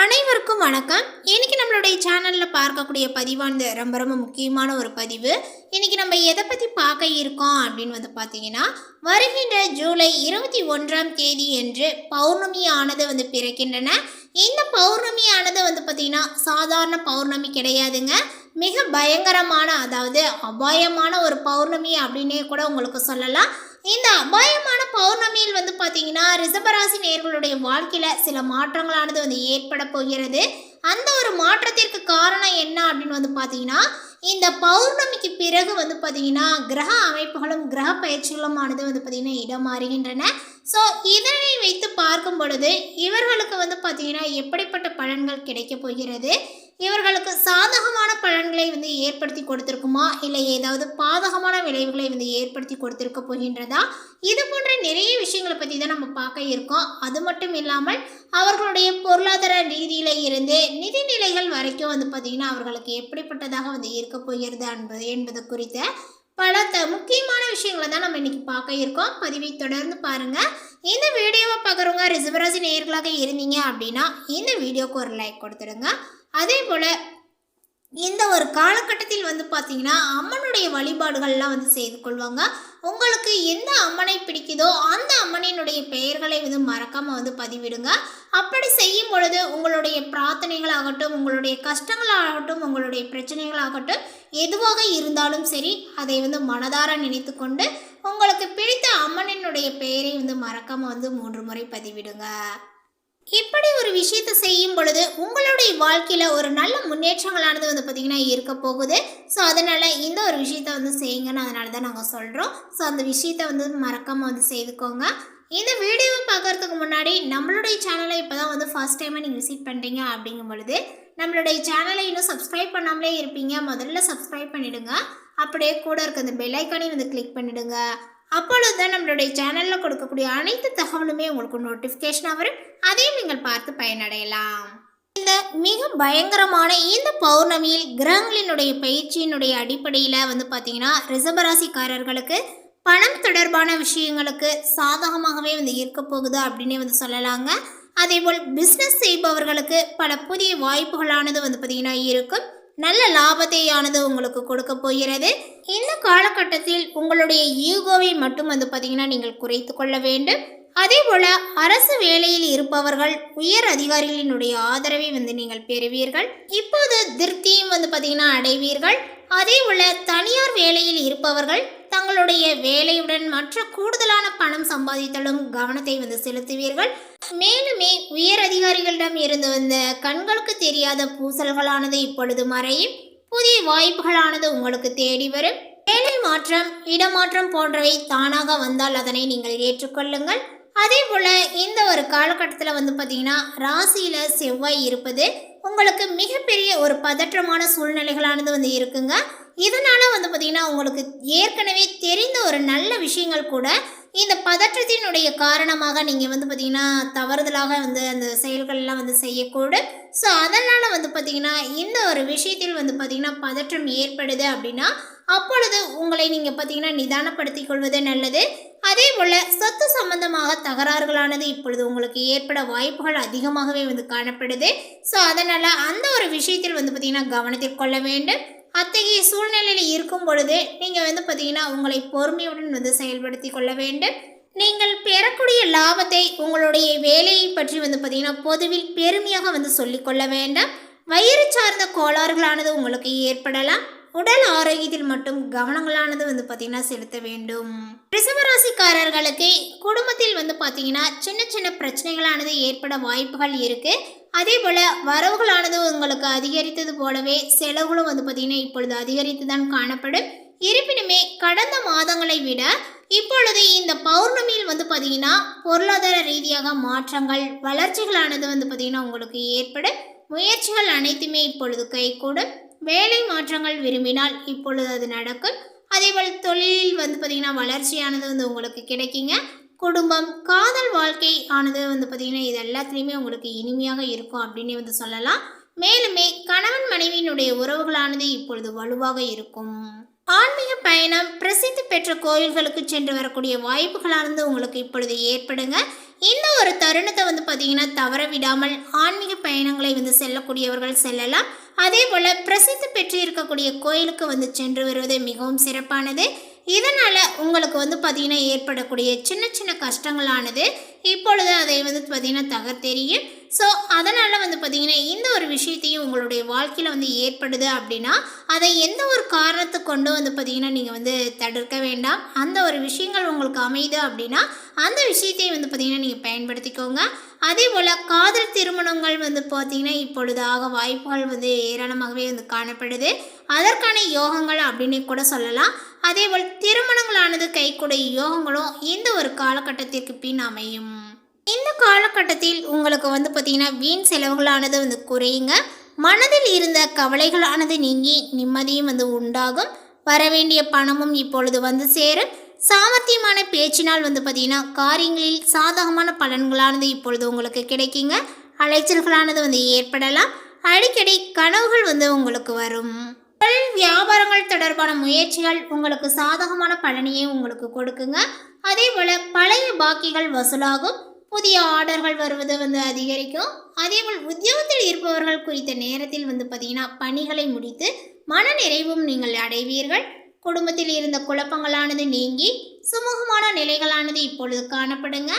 அனைவருக்கும் வணக்கம். இன்றைக்கி நம்மளுடைய சேனலில் பார்க்கக்கூடிய பதிவானது ரொம்ப ரொம்ப முக்கியமான ஒரு பதிவு. இன்றைக்கி நம்ம எதை பற்றி பார்க்க இருக்கோம் அப்படின்னு வந்து பார்த்தீங்கன்னா வருகின்ற ஜூலை இருபத்தி ஒன்றாம் தேதி என்று பௌர்ணமி ஆனது வந்து பிறக்கின்றன. இந்த பௌர்ணமி ஆனது வந்து பார்த்திங்கன்னா சாதாரண பௌர்ணமி கிடையாதுங்க. மிக பயங்கரமான அதாவது அபாயமான ஒரு பௌர்ணமி அப்படின்னே கூட உங்களுக்கு சொல்லலாம். இந்த அபாயமான பௌர்ணமியில் வந்து பார்த்தீங்கன்னா ரிசபராசி நேர்களுடைய வாழ்க்கையில் சில மாற்றங்களானது வந்து ஏற்பட போகிறது. அந்த ஒரு மாற்றத்திற்கு காரணம் என்ன அப்படின்னு வந்து பார்த்தீங்கன்னா இந்த பௌர்ணமிக்கு பிறகு வந்து பார்த்தீங்கன்னா கிரக அமைப்புகளும் கிரக பயிற்சிகளும் ஆனது வந்து பார்த்தீங்கன்னா இடம் மாறுகின்றன ஸோ இதனை வைத்து பார்க்கும் பொழுது இவர்களுக்கு வந்து பார்த்தீங்கன்னா எப்படிப்பட்ட பலன்கள் கிடைக்க போகிறது? இவர்களுக்கு சாதகமான பலன்களை வந்து ஏற்படுத்தி கொடுத்துருக்குமா? இல்லை ஏதாவது பாதகமான விளைவுகளை வந்து ஏற்படுத்தி கொடுத்துருக்க போகின்றதா? இது போன்ற நிறைய விஷயங்களை பற்றி தான் நம்ம பார்க்க இருக்கோம். அது மட்டும் இல்லாமல் அவர்களுடைய பொருளாதார ரீதியில இருந்து நிதிநிலைகள் வரைக்கும் வந்து பார்த்திங்கன்னா அவர்களுக்கு எப்படிப்பட்டதாக வந்து இருக்க போகிறது என்பது என்பது குறித்த பல த முக்கியமான விஷயங்களை தான் நம்ம இன்றைக்கி பார்க்க இருக்கோம். பதிவை தொடர்ந்து பாருங்கள் இந்த வீடியோவை பார்க்குறவங்க ரிசர்வராசி நேயர்களாக இருந்தீங்க அப்படின்னா இந்த வீடியோக்கு ஒரு லைக் கொடுத்துடுங்க. அதே போல் இந்த ஒரு காலகட்டத்தில் வந்து பார்த்தீங்கன்னா அம்மனுடைய வழிபாடுகள்லாம் வந்து செய்து கொள்வாங்க. உங்களுக்கு எந்த அம்மனை பிடிக்குதோ அந்த அம்மனினுடைய பெயர்களை வந்து மறக்காமல் வந்து பதிவிடுங்க. அப்படி செய்யும் பொழுது உங்களுடைய பிரார்த்தனைகளாகட்டும் உங்களுடைய கஷ்டங்களாகட்டும் உங்களுடைய பிரச்சனைகளாகட்டும் எதுவாக இருந்தாலும் சரி அதை வந்து மனதார நினைத்து கொண்டு உங்களுக்கு பிடித்த அம்மனினுடைய பெயரை வந்து மறக்காமல் வந்து மூன்று முறை பதிவிடுங்க. இப்படி ஒரு விஷயத்தை செய்யும் பொழுது உங்களுடைய வாழ்க்கையில் ஒரு நல்ல முன்னேற்றங்களானது வந்து பார்த்திங்கன்னா இருக்க போகுது. ஸோ அதனால் இந்த ஒரு விஷயத்தை வந்து செய்யுங்கன்னு அதனால தான் நாங்கள் சொல்கிறோம் ஸோ அந்த விஷயத்தை வந்து மறக்காமல் வந்து செய்துக்கோங்க. இந்த வீடியோவை பார்க்கறதுக்கு முன்னாடி நம்மளுடைய சேனலை இப்போ தான் வந்து ஃபர்ஸ்ட் டைமாக நீங்கள் விசிட் பண்ணுறீங்க அப்படிங்கும் பொழுது நம்மளுடைய சேனலை இன்னும் சப்ஸ்கிரைப் பண்ணாமலே இருப்பீங்க. முதல்ல சப்ஸ்கிரைப் பண்ணிவிடுங்க அப்படியே கூட இருக்க அந்த பெல் ஐக்கானையும் வந்து கிளிக் பண்ணிவிடுங்க அப்பொழுது தான் நம்மளுடைய சேனலில் கொடுக்கக்கூடிய அனைத்து தகவலுமே உங்களுக்கு நோட்டிஃபிகேஷனாக வரும். அதையும் நீங்கள் பார்த்து பயனடையலாம். இந்த மிக பயங்கரமான இந்த பௌர்ணமியில் கிரகங்களினுடைய பயிற்சியினுடைய அடிப்படையில் வந்து பார்த்தீங்கன்னா ரிசபராசிக்காரர்களுக்கு பணம் தொடர்பான விஷயங்களுக்கு சாதகமாகவே வந்து இருக்க போகுது அப்படின்னே வந்து சொல்லலாங்க. அதேபோல் பிஸ்னஸ் செய்பவர்களுக்கு பல புதிய வாய்ப்புகளானது வந்து பார்த்திங்கன்னா இருக்கும். நல்ல லாபத்தையானது உங்களுக்கு கொடுக்க போகிறது. இந்த காலகட்டத்தில் உங்களுடைய ஈகோவை மட்டும் வந்து பார்த்தீங்கன்னா நீங்கள் குறைத்து கொள்ள வேண்டும். அதே போல் அரசு வேலையில் இருப்பவர்கள் உயர் அதிகாரிகளினுடைய ஆதரவை வந்து நீங்கள் பெறுவீர்கள். இப்போது திருப்தியும் வந்து பார்த்தீங்கன்னா அடைவீர்கள். அதே போல் தனியார் வேலையில் இருப்பவர்கள் தங்களுடைய வேலையுடன் மற்ற கூடுதலான பணம் சம்பாதித்தலும் கவனத்தை வந்து செலுத்துவீர்கள். மேலுமே உயர் அதிகாரிகளிடம் இருந்து வந்த கண்களுக்கு தெரியாத பூசல்களானது இப்பொழுது மறையும். புதிய வாய்ப்புகளானது உங்களுக்கு தேடி வரும். வேலை மாற்றம் இடமாற்றம் போன்றவை தானாக வந்தால் அதனை நீங்கள் ஏற்றுக்கொள்ளுங்கள். அதே போல் இந்த ஒரு காலகட்டத்தில் வந்து பார்த்தீங்கன்னா ராசியில் செவ்வாய் இருப்பது உங்களுக்கு மிகப்பெரிய ஒரு பதற்றமான சூழ்நிலைகளானது வந்து இருக்குங்க. இதனால் வந்து பார்த்திங்கன்னா உங்களுக்கு ஏற்கனவே தெரிந்த ஒரு நல்ல விஷயங்கள் கூட இந்த பதற்றத்தினுடைய காரணமாக நீங்கள் வந்து பார்த்திங்கன்னா தவறுதலாக வந்து அந்த செயல்கள்லாம் வந்து செய்யக்கூடும். ஸோ அதனால் வந்து பார்த்திங்கன்னா இந்த ஒரு விஷயத்தில் வந்து பார்த்திங்கன்னா பதற்றம் ஏற்படுது அப்படின்னா அப்பொழுது உங்களை நீங்கள் பார்த்தீங்கன்னா நிதானப்படுத்திக் கொள்வது நல்லது. அதே போல் சொத்து சம்பந்தமாக தகராறுகளானது இப்பொழுது உங்களுக்கு ஏற்பட வாய்ப்புகள் அதிகமாகவே வந்து காணப்படுது. ஸோ அதனால் அந்த ஒரு விஷயத்தில் வந்து பார்த்திங்கன்னா கவனத்தில் கொள்ள வேண்டும். அத்தகைய சூழ்நிலையில் இருக்கும் பொழுது நீங்கள் வந்து பார்த்தீங்கன்னா உங்களை பொறுமையுடன் வந்து செயல்படுத்தி கொள்ள வேண்டும். நீங்கள் பெறக்கூடிய லாபத்தை உங்களுடைய வேலையை பற்றி வந்து பார்த்தீங்கன்னா பொதுவில் பெருமையாக வந்து சொல்லிக்கொள்ள வேண்டாம். வயிறு சார்ந்த கோளாறுகளானது உங்களுக்கு ஏற்படலாம். உடல் ஆரோக்கியத்தில் மட்டும் கவனங்களானது வந்து பார்த்தீங்கன்னா செலுத்த வேண்டும். ரிசவராசிக்காரர்களுக்கு குடும்பத்தில் வந்து பார்த்தீங்கன்னா சின்ன சின்ன பிரச்சனைகளானது ஏற்பட வாய்ப்புகள் இருக்குது அதே போல் வரவுகளானது உங்களுக்கு அதிகரித்தது போலவே செலவுகளும் வந்து பார்த்தீங்கன்னா இப்பொழுது அதிகரித்து தான் காணப்படும். இருப்பினுமே கடந்த மாதங்களை விட இப்பொழுது இந்த பௌர்ணமியில் வந்து பார்த்தீங்கன்னா பொருளாதார ரீதியாக மாற்றங்கள் வளர்ச்சிகளானது வந்து பார்த்திங்கன்னா உங்களுக்கு ஏற்படும். முயற்சிகள் அனைத்துமே இப்பொழுது கைகூடும். வேலை மாற்றங்கள் விரும்பினால் இப்பொழுது அது நடக்கும். அதேபோல் தொழிலில் வந்து பார்த்திங்கன்னா வளர்ச்சியானது வந்து உங்களுக்கு கிடைக்குங்க. குடும்பம் காதல் வாழ்க்கை ஆனது வந்து பார்த்திங்கன்னா இது எல்லாத்துலேயுமே உங்களுக்கு இனிமையாக இருக்கும் அப்படின்னு வந்து சொல்லலாம். மேலுமே கணவன் மனைவியினுடைய உறவுகளானது இப்பொழுது வலுவாக இருக்கும். ஆன்மீக பயணம் பிரசித்தி பெற்ற கோயில்களுக்கு சென்று வரக்கூடிய வாய்ப்புகளானது உங்களுக்கு இப்பொழுது ஏற்படுங்க. இந்த ஒரு தருணத்தை வந்து பார்த்தீங்கன்னா தவற விடாமல் ஆன்மீக பயணங்களை வந்து செல்லக்கூடியவர்கள் செல்லலாம். அதே போல் பிரசித்தி பெற்று இருக்கக்கூடிய கோயிலுக்கு வந்து சென்று வருவது மிகவும் சிறப்பானது. இதனால் உங்களுக்கு வந்து பார்த்திங்கன்னா ஏற்படக்கூடிய சின்ன சின்ன கஷ்டங்களானது இப்பொழுது அதை வந்து பார்த்திங்கன்னா தகர்த்தெரியும் ஸோ அதனால் வந்து பார்த்திங்கன்னா இந்த ஒரு விஷயத்தையும் உங்களுடைய வாழ்க்கையில் வந்து ஏற்படுது அப்படின்னா அதை எந்த ஒரு காரணத்தை கொண்டு வந்து பார்த்திங்கன்னா நீங்கள் வந்து தடுக்க வேண்டாம். அந்த ஒரு விஷயங்கள் உங்களுக்கு அமையுது அப்படின்னா அந்த விஷயத்தையும் வந்து பார்த்திங்கன்னா நீங்கள் பயன்படுத்திக்கோங்க. அதே போல் காதல் திருமணங்கள் வந்து பார்த்திங்கன்னா இப்பொழுது ஆக வாய்ப்புகள் வந்து ஏராளமாகவே வந்து காணப்படுது. அதற்கான யோகங்கள் அப்படின்னு கூட சொல்லலாம். அதே போல் திருமணங்களானது கைக்கூடிய யோகங்களும் இந்த ஒரு காலகட்டத்திற்கு பின் அமையும். இந்த காலகட்டத்தில் உங்களுக்கு வந்து பார்த்திங்கன்னா வீண் செலவுகளானது வந்து குறையுங்க. மனதில் இருந்த கவலைகளானது நீங்கி நிம்மதியும் வந்து உண்டாகும். வரவேண்டிய பணமும் இப்பொழுது வந்து சேரும். சாமர்த்தியமான பேச்சினால் வந்து பார்த்திங்கன்னா காரியங்களில் சாதகமான பலன்களானது இப்பொழுது உங்களுக்கு கிடைக்குங்க. அலைச்சல்களானது வந்து ஏற்படலாம். அடிக்கடி கனவுகள் வந்து உங்களுக்கு வரும். தொழில் வியாபாரங்கள் தொடர்பான முயற்சிகள் உங்களுக்கு சாதகமான பலனையே உங்களுக்கு கொடுக்குங்க. அதே போல் பழைய பாக்கிகள் வசூலாகும். புதிய ஆர்டர்கள் வருவது வந்து அதிகரிக்கும். அதேபோல் உத்தியோகத்தில் இருப்பவர்கள் குறித்த நேரத்தில் வந்து பார்த்தீங்கன்னா பணிகளை முடித்து மன நிறைவும் நீங்கள் அடைவீர்கள். குடும்பத்தில் இருந்த குழப்பங்களானது நீங்கி சுமூகமான நிலைகளானது இப்பொழுது காணப்படுங்க.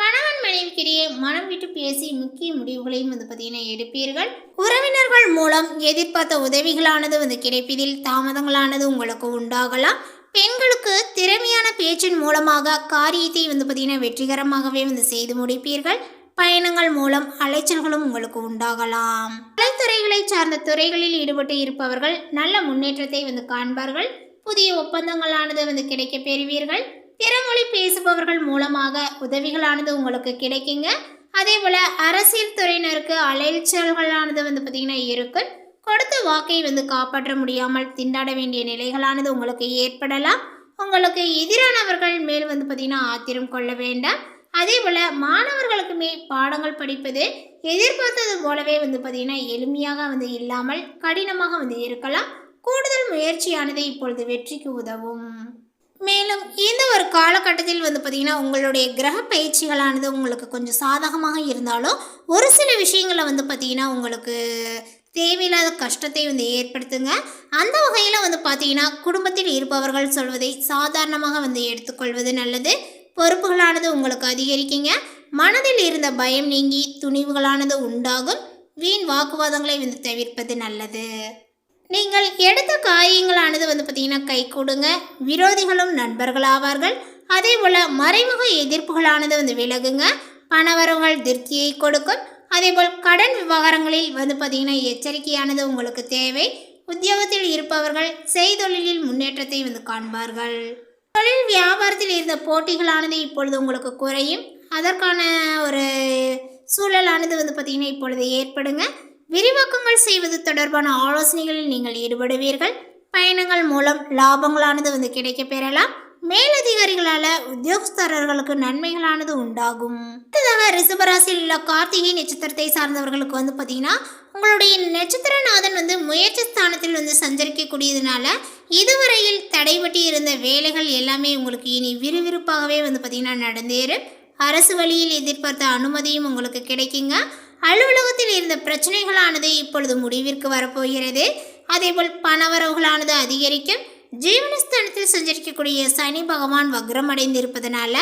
கணவன் மனைவிக்கிடையே மனம் விட்டு பேசி முக்கிய முடிவுகளையும் வந்து பார்த்தீங்கன்னா எடுப்பீர்கள். உறவினர்கள் மூலம் எதிர்பார்த்த உதவிகளானது வந்து கிடைப்பதில் தாமதங்களானது உங்களுக்கு உண்டாகலாம். பெண்களுக்கு திறமையான பேச்சின் மூலமாக காரியத்தை வந்து பார்த்தீங்கன்னா வெற்றிகரமாகவே வந்து செய்து முடிப்பீர்கள். பயணங்கள் மூலம் அலைச்சல்களும் உங்களுக்கு உண்டாகலாம். கலைத்துறைகளை சார்ந்த துறைகளில் ஈடுபட்டு இருப்பவர்கள் நல்ல முன்னேற்றத்தை வந்து காண்பார்கள். புதிய ஒப்பந்தங்களானது வந்து கிடைக்க பெறுவீர்கள். பிறமொழி பேசுபவர்கள் மூலமாக உதவிகளானது உங்களுக்கு கிடைக்குங்க. அதே போல் அரசியல் துறையினருக்கு அலைச்சல்களானது வந்து பார்த்திங்கன்னா இருக்கும் கொடுத்த வாக்கை வந்து காப்பாற்ற முடியாமல் திண்டாட வேண்டிய நிலைகளானது உங்களுக்கு ஏற்படலாம். உங்களுக்கு எதிரானவர்கள் மேல் வந்து பார்த்திங்கன்னா ஆத்திரம் கொள்ள வேண்டாம். அதே போல் மாணவர்களுக்குமே பாடங்கள் படிப்பது எதிர்பார்த்தது போலவே வந்து பார்த்திங்கன்னா எளிமையாக வந்து இல்லாமல் கடினமாக வந்து இருக்கலாம். கூடுதல் முயற்சியானது இப்பொழுது வெற்றிக்கு உதவும். மேலும் இந்த ஒரு காலகட்டத்தில் வந்து பார்த்திங்கன்னா உங்களுடைய கிரக பயிற்சிகளானது உங்களுக்கு கொஞ்சம் சாதகமாக இருந்தாலும் ஒரு சில விஷயங்களை வந்து பார்த்திங்கன்னா உங்களுக்கு தேவையில்லாத கஷ்டத்தை வந்து ஏற்படுத்துங்க. அந்த வகையில் வந்து பார்த்தீங்கன்னா குடும்பத்தில் இருப்பவர்கள் சொல்வதை சாதாரணமாக வந்து எடுத்துக்கொள்வது நல்லது. பொறுப்புகளானது உங்களுக்கு அதிகரிக்குங்க. மனதில் இருந்த பயம் நீங்கி துணிவுகளானது உண்டாகும். வீண் வாக்குவாதங்களை வந்து தவிர்ப்பது நல்லது. நீங்கள் எடுத்த காரியங்களானது வந்து பார்த்தீங்கன்னா கை கொடுங்க. விரோதிகளும் நண்பர்களாவார்கள் அதே போல் மறைமுக எதிர்ப்புகளானது வந்து விலகுங்க. பணவரவுகள் திருப்தியை கொடுக்கும். அதேபோல் கடன் விவகாரங்களில் வந்து பார்த்தீங்கன்னா எச்சரிக்கையானது உங்களுக்கு தேவை. உத்தியோகத்தில் இருப்பவர்கள் செய்தொழிலில் முன்னேற்றத்தை வந்து காண்பார்கள். தொழில் வியாபாரத்தில் இருந்த போட்டிகளானது இப்பொழுது உங்களுக்கு குறையும். அதற்கான ஒரு சூழலானது வந்து பார்த்திங்கன்னா இப்பொழுது ஏற்படுங்க. விரிவாக்கங்கள் செய்வது தொடர்பான ஆலோசனைகளில் நீங்கள் ஈடுபடுவீர்கள். பயணங்கள் மூலம் லாபங்களானது வந்து கிடைக்க பெறலாம். மேலதிகாரிகளால் உத்தியோகஸ்தரர்களுக்கு நன்மைகளானது உண்டாகும். அடுத்ததாக ரிசபராசியில் உள்ள கார்த்திகை நட்சத்திரத்தை சார்ந்தவர்களுக்கு வந்து பார்த்தீங்கன்னா உங்களுடைய நட்சத்திரநாதன் வந்து முயற்சி ஸ்தானத்தில் வந்து சஞ்சரிக்கக்கூடியதுனால இதுவரையில் தடைபட்டு இருந்த வேலைகள் எல்லாமே உங்களுக்கு இனி விறுவிறுப்பாகவே வந்து பார்த்தீங்கன்னா நடந்தேறும். அரசு வழியில் எதிர்பார்த்த அனுமதியும் உங்களுக்கு கிடைக்குங்க. அலுவலகத்தில் இருந்த பிரச்சனைகளானது இப்பொழுது முடிவிற்கு வரப்போகிறது. அதேபோல் பணவரவுகளானது அதிகரிக்கும். ஜீவனஸ்தானத்தில் சஞ்சரிக்கக்கூடிய சனி பகவான் வக்ரம் அடைந்திருப்பதனால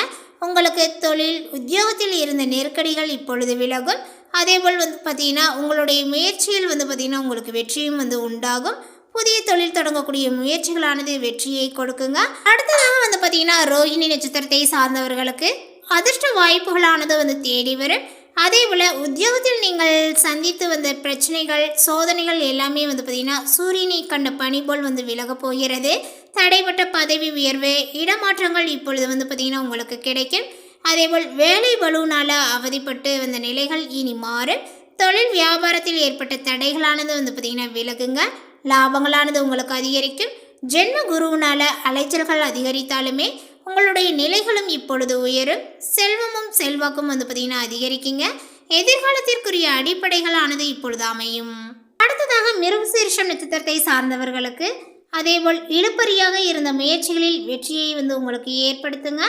உங்களுக்கு தொழில் உத்தியோகத்தில் இருந்த நெருக்கடிகள் இப்பொழுது விலகும். அதேபோல் வந்து பார்த்தீங்கன்னா உங்களுடைய முயற்சியில் வந்து பார்த்தீங்கன்னா உங்களுக்கு வெற்றியும் வந்து உண்டாகும். புதிய தொழில் தொடங்கக்கூடிய முயற்சிகளானது வெற்றியை கொடுக்குங்க. அடுத்ததாக வந்து பார்த்தீங்கன்னா ரோஹிணி நட்சத்திரத்தை சார்ந்தவர்களுக்கு அதிர்ஷ்ட வாய்ப்புகளானது வந்து தேடி வரும். அதே போல் உத்தியோகத்தில் நீங்கள் சந்தித்து வந்த பிரச்சனைகள் சோதனைகள் எல்லாமே வந்து பார்த்திங்கன்னா சூரியனை கண்ட பனி போல் வந்து விலகப் போகிறது. தடைப்பட்ட பதவி உயர்வு இடமாற்றங்கள் இப்பொழுது வந்து பார்த்திங்கன்னா உங்களுக்கு கிடைக்கும். அதேபோல் வேலை வலுவினால் அவதிப்பட்டு வந்த நிலைகள் இனி மாறும். தொழில் வியாபாரத்தில் ஏற்பட்ட தடைகளானது வந்து பார்த்திங்கன்னா விலகுங்க. லாபங்களானது உங்களுக்கு அதிகரிக்கும். ஜென்ம குருவினால் அலைச்சல்கள் அதிகரித்தாலுமே உங்களுடைய நிலைகளும் இப்பொழுது உயரும். செல்வமும் செல்வாக்கும் வந்து பார்த்திங்கன்னா அதிகரிக்குங்க. எதிர்காலத்திற்குரிய அடிப்படைகளானது இப்பொழுது அமையும். அடுத்ததாக மிருகசீர்ஷம் நட்சத்திரத்தை சார்ந்தவர்களுக்கு அதேபோல் இழுப்பறியாக இருந்த முயற்சிகளில் வெற்றியை வந்து உங்களுக்கு ஏற்படுத்துங்க.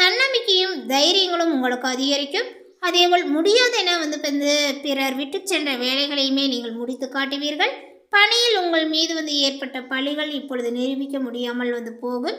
தன்னம்பிக்கையும் தைரியங்களும் உங்களுக்கு அதிகரிக்கும். அதேபோல் முடியாதென வந்து வந்து பிறர் விட்டு சென்ற வேலைகளையுமே நீங்கள் முடித்து காட்டுவீர்கள். பணியில் உங்கள் மீது வந்து ஏற்பட்ட பழிகள் இப்பொழுது நிரூபிக்க முடியாமல் வந்து போகும்.